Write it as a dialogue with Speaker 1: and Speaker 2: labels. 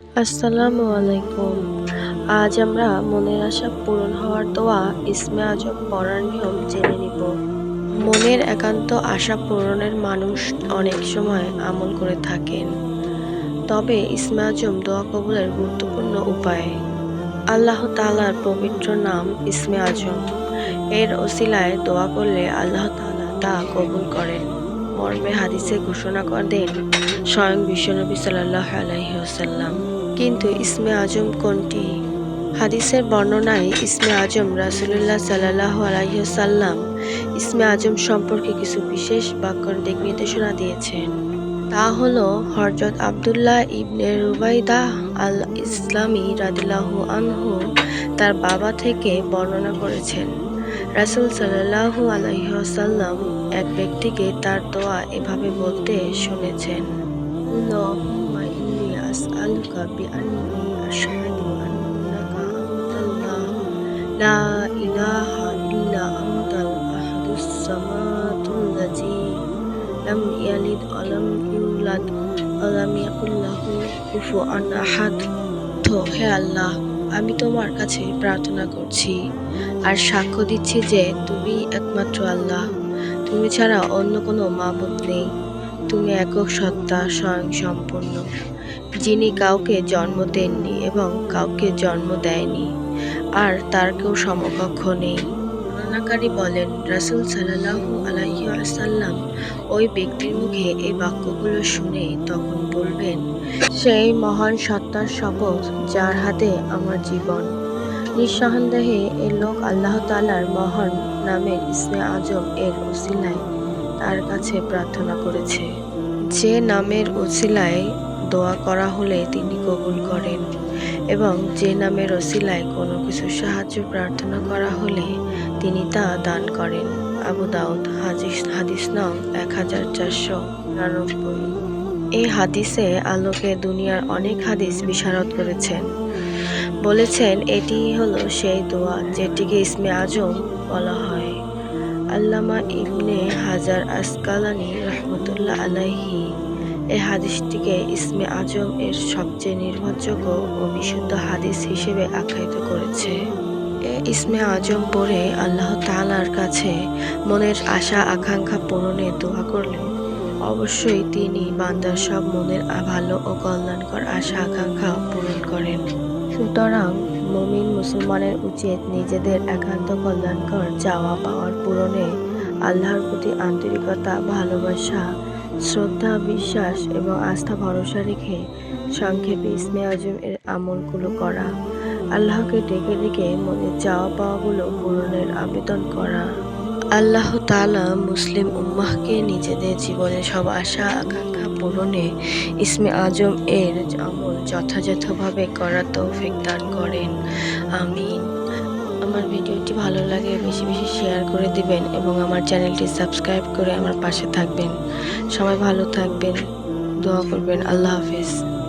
Speaker 1: আসসালামু আলাইকুম। আজ আমরা মনের আশা পূরণ হওয়ার দোয়া ইসমে আজম পড়ার নিয়ম জেনে নিব। মনের একান্ত আশা পূরণের মানুষ অনেক সময় আমল করে থাকেন। তবে ইসমে আজম দোয়া কবুলের গুরুত্বপূর্ণ উপায়। আল্লাহ তালার পবিত্র নাম ইসমে আজম। এর ওসিলায় দোয়া করলে আল্লাহ তাআলা তা কবুল করেন। মর্মে হাদিসে ঘোষণা করেন স্বয়ং বিশ্বনবী সাল্লাহ আলাইহি ওয়াসাল্লাম। কিন্তু ইসমে আজম কোনটি? হাদিসের বর্ণনায় ইসমে আজম রাসুলুল্লাহ সাল্লাহ আলাইসাল্লাম ইসমে আজম সম্পর্কে কিছু বিশেষ বাক্যর দিক নির্দেশনা দিয়েছেন। তা হল হরজত আবদুল্লাহ ইবনে রুবাইদা আল ইসলামী রাদিল্লাহু আনহু তার বাবা থেকে বর্ণনা করেছেন। রাসুল সাল্লাহু আলাইসাল্লাম এক ব্যক্তিকে তার দোয়া এভাবে বলতে শুনেছেন হে আল্লাহ, আমি তোমার কাছে প্রার্থনা করছি আর সাক্ষ্য দিচ্ছি যে তুমি একমাত্র আল্লাহ। তুমি ছাড়া অন্য কোনো মাবুদ নেই। তুমি একক সত্তা স্বয়ং সম্পূর্ণ। যিনি কাউকে জন্ম দেননি এবং কাউকে জন্ম দেয়নি, আর তার কেউ সমকক্ষ নেই। বর্ণনাকারী বলেন, রাসুল সাল্লাহু আলাইহি আসাল্লাম ওই ব্যক্তির মুখে এই বাক্যগুলো শুনে তখন বলবেন, সেই মহান সত্তার শপথ যার হাতে আমার জীবন। নিঃসন্দেহে এ লোক আল্লাহ তালার মহান নামের ইসমে আজম এর উসিলায় তার কাছে প্রার্থনা করেছে। যে নামের উসিলায় দোয়া করা হলে তিনি কবুল করেন এবং যে নামের ওসিলায় কোনো কিছু সাহায্য প্রার্থনা করা হলে তিনি তা দান করেন। আবু দাউদ, হাদিস হাদিস নং এক হাজার চারশো নিরানব্বই। এই হাদিসে আলোকে দুনিয়ার অনেক হাদিস বিশারদ করেছেন। বলেছেন, এটি হলো সেই দোয়া যেটিকে ইসমে আজম বলা হয়। আল্লামা ইবনে হাজার আসকালানি রহমতুল্লাহ আলাইহি এই হাদিসটিকে ইসমে আজম এর সবচেয়ে নির্ভরযোগ্য ও বিশুদ্ধ হাদিস হিসেবে আখ্যায়িত করেছে। ইসমে আজম পড়ে আল্লাহ তালার কাছে মনের আশা, আকাঙ্ক্ষা পূরণে দোয়া করলে অবশ্যই তিনি বান্দার সব মনের ভালো ও কল্যাণকর আশা, আকাঙ্ক্ষা পূরণ করেন। সুতরাং মুমিন মুসলমানের উচিত নিজেদের একান্ত কল্যাণকর চাওয়া পাওয়ার পূরণে আল্লাহর প্রতি আন্তরিকতা, ভালোবাসা, শ্রদ্ধা, বিশ্বাস এবং আস্থা ভরসা রেখে সংক্ষেপে ইসমে আজম এর আমলগুলো করা, আল্লাহকে ডেকে ডেকে মনে চাওয়া পাওয়াগুলো পূরণের আবেদন করা। আল্লাহ তালা মুসলিম উম্মাহকে নিজেদের জীবনে সব আশা, আকাঙ্ক্ষা পূরণে ইসমে আজম এর আমল যথাযথভাবে করার তৌফিক দান করেন। আমিন। আমার ভিডিওটি ভালো লাগে বেশি বেশি শেয়ার করে দিবেন এবং আমার চ্যানেলটি সাবস্ক্রাইব করে আমার পাশে থাকবেন। সবাই ভালো থাকবেন, দোয়া করবেন। আল্লাহ হাফিজ।